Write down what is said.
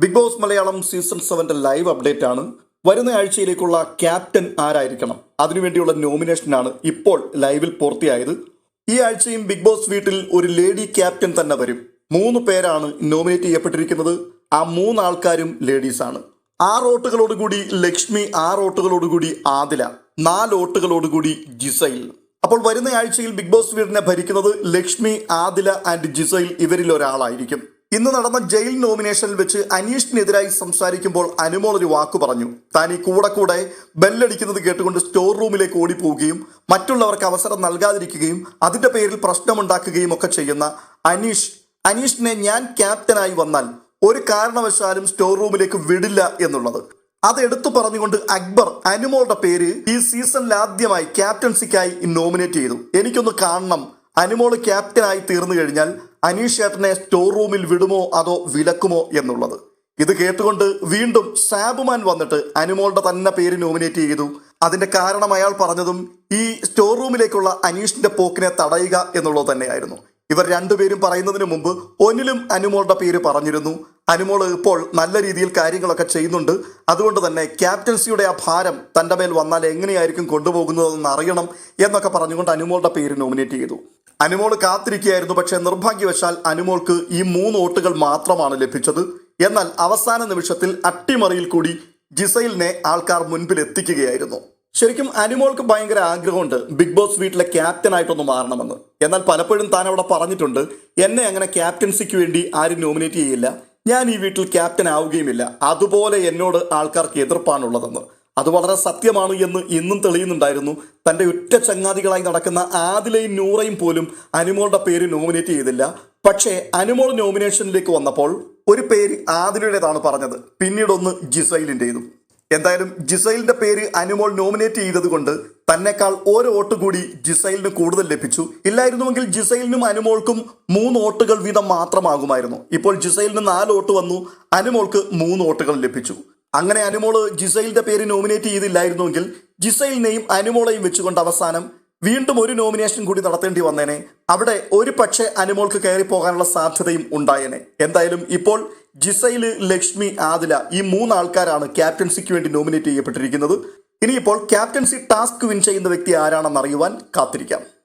Big Boss Malayalam season സെവന്റെ live update ആണ് വരുന്ന ആഴ്ചയിലേക്കുള്ള ക്യാപ്റ്റൻ ആരായിരിക്കണം? അതിനുവേണ്ടിയുള്ള നോമിനേഷനാണ് ഇപ്പോൾ ലൈവിൽ പൂർത്തിയായത്. ഈ ആഴ്ചയും ബിഗ് ബോസ് വീട്ടിൽ ഒരു ലേഡി ക്യാപ്റ്റൻ തന്നെ വരും. മൂന്ന് പേരാണ് നോമിനേറ്റ് ചെയ്യപ്പെട്ടിരിക്കുന്നത്. ആ മൂന്ന് ആൾക്കാരും ലേഡീസാണ് ആറ് ഓട്ടുകളോടുകൂടി ലക്ഷ്മി ആറ് ഓട്ടുകളോടുകൂടി ആദില നാല് ഓട്ടുകളോടുകൂടി ജിസൈൽ. അപ്പോൾ വരുന്ന ആഴ്ചയിൽ ബിഗ് ബോസ് വീടിനെ ഭരിക്കുന്നത് ലക്ഷ്മി ആദില ആൻഡ് ജിസൈൽ ഇവരിൽ ഒരാളായിരിക്കും. ഇന്ന് നടന്ന ജയിൽ നോമിനേഷനിൽ വെച്ച് അനീഷിനെതിരായി സംസാരിക്കുമ്പോൾ അനുമോൾ ഒരു വാക്കു പറഞ്ഞു. താൻ ഈ കൂടെ കൂടെ ബെല്ലടിക്കുന്നത് കേട്ടുകൊണ്ട് സ്റ്റോർ റൂമിലേക്ക് ഓടിപ്പോവുകയും മറ്റുള്ളവർക്ക് അവസരം നൽകാതിരിക്കുകയും അതിന്റെ പേരിൽ പ്രശ്നമുണ്ടാക്കുകയും ഒക്കെ ചെയ്യുന്ന അനീഷ്. അനീഷിനെ ഞാൻ ക്യാപ്റ്റനായി വന്നാൽ ഒരു കാരണവശാലും സ്റ്റോർ റൂമിലേക്ക് വിടില്ല എന്നുള്ളത്. അത് എടുത്തു പറഞ്ഞുകൊണ്ട് അക്ബർ അനുമോളുടെ പേര് ഈ സീസണിൽ ആദ്യമായി ക്യാപ്റ്റൻസിക്കായി നോമിനേറ്റ് ചെയ്തു. എനിക്കൊന്ന് കാണണം. അനുമോൾ ക്യാപ്റ്റനായി തീർന്നു കഴിഞ്ഞാൽ അനീഷ് ചേട്ടനെ സ്റ്റോർ റൂമിൽ വിടുമോ അതോ വിലക്കുമോ എന്നുള്ളത്. ഇത് കേട്ടുകൊണ്ട് വീണ്ടും സാബുമാൻ വന്നിട്ട് അനുമോളുടെ തന്നെ പേര് നോമിനേറ്റ് ചെയ്തു. അതിന്റെ കാരണം അയാൾ പറഞ്ഞതും ഈ സ്റ്റോർ റൂമിലേക്കുള്ള അനീഷിന്റെ പോക്കിനെ തടയുക എന്നുള്ളത് തന്നെയായിരുന്നു. ഇവർ രണ്ടുപേരും പറയുന്നതിന് മുമ്പ് ഒന്നിലും അനുമോളുടെ പേര് പറഞ്ഞിരുന്നു. അനുമോൾ ഇപ്പോൾ നല്ല രീതിയിൽ കാര്യങ്ങളൊക്കെ ചെയ്യുന്നുണ്ട്. അതുകൊണ്ട് തന്നെ ക്യാപ്റ്റൻസിയുടെ ആ ഭാരം തന്റെ മേൽ വന്നാൽ എങ്ങനെയായിരിക്കും കൊണ്ടുപോകുന്നതെന്ന് അറിയണം എന്നൊക്കെ പറഞ്ഞുകൊണ്ട് അനുമോളുടെ പേര് നോമിനേറ്റ് ചെയ്തു. അനുമോൾ കാത്തിരിക്കുകയായിരുന്നു. പക്ഷേ നിർഭാഗ്യവശാൽ അനുമോൾക്ക് ഈ മൂന്ന് വോട്ടുകൾ മാത്രമാണ് ലഭിച്ചത്. എന്നാൽ അവസാന നിമിഷത്തിൽ അട്ടിമറിയിൽ കൂടി ജിസൈലിനെ ആൾക്കാർ മുൻപിൽ എത്തിക്കുകയായിരുന്നു. ശരിക്കും അനുമോൾക്ക് ഭയങ്കര ആഗ്രഹമുണ്ട് ബിഗ് ബോസ് വീട്ടിലെ ക്യാപ്റ്റനായിട്ടൊന്ന് മാറണമെന്ന്. എന്നാൽ പലപ്പോഴും താൻ അവിടെ പറഞ്ഞിട്ടുണ്ട് എന്നെ അങ്ങനെ ക്യാപ്റ്റൻസിക്ക് വേണ്ടി ആരും നോമിനേറ്റ് ചെയ്യില്ല. ഞാൻ ഈ വീട്ടിൽ ക്യാപ്റ്റൻ ആവുകയുമില്ല. അതുപോലെ എന്നോട് ആൾക്കാർക്ക് എതിർപ്പാണുള്ളതെന്ന്. അത് വളരെ സത്യമാണ് എന്ന് ഇന്നും തെളിയുന്നുണ്ടായിരുന്നു. തന്റെ ഉറ്റ ചങ്ങാതികളായി നടക്കുന്ന ആദിലയും നൂറയും പോലും അനുമോളുടെ പേര് നോമിനേറ്റ് ചെയ്തില്ല. പക്ഷേ അനുമോൾ നോമിനേഷനിലേക്ക് വന്നപ്പോൾ ഒരു പേര് ആദിലയുടേതാണ് പറഞ്ഞത്. പിന്നീടൊന്ന് ജിസൈലിന്റെതും. എന്തായാലും ജിസൈലിന്റെ പേര് അനുമോൾ നോമിനേറ്റ് ചെയ്തതുകൊണ്ട് തന്നെക്കാൾ ഒരു വോട്ട് കൂടി ജിസൈലിന് കൂടുതൽ ലഭിച്ചു. ഇല്ലായിരുന്നുവെങ്കിൽ ജിസൈലിനും അനുമോൾക്കും മൂന്ന് വോട്ടുകൾ വീതം മാത്രമാകുമായിരുന്നു. ഇപ്പോൾ ജിസൈലിന് നാല് വോട്ട് വന്നു. അനുമോൾക്ക് മൂന്ന് വോട്ടുകൾ ലഭിച്ചു. അങ്ങനെ അനുമോൾ ജിസൈലിന്റെ പേര് നോമിനേറ്റ് ചെയ്തില്ലായിരുന്നുവെങ്കിൽ ജിസൈലിനെയും അനുമോളെയും വെച്ചുകൊണ്ട് അവസാനം വീണ്ടും ഒരു നോമിനേഷൻ കൂടി നടത്തേണ്ടി വന്നേനെ. അവിടെ ഒരു പക്ഷേ അനുമോൾക്ക് കയറി പോകാനുള്ള സാധ്യതയും ഉണ്ടായേനെ. എന്തായാലും ഇപ്പോൾ ജിസൈൽ ലക്ഷ്മി ആദില ഈ മൂന്ന് ആൾക്കാരാണ് ക്യാപ്റ്റൻസിക്ക് വേണ്ടി നോമിനേറ്റ് ചെയ്യപ്പെട്ടിരിക്കുന്നത്. ഇനിയിപ്പോൾ ക്യാപ്റ്റൻസി ടാസ്ക് വിൻ ചെയ്യുന്ന വ്യക്തി ആരാണെന്ന് അറിയുവാൻ കാത്തിരിക്കാം.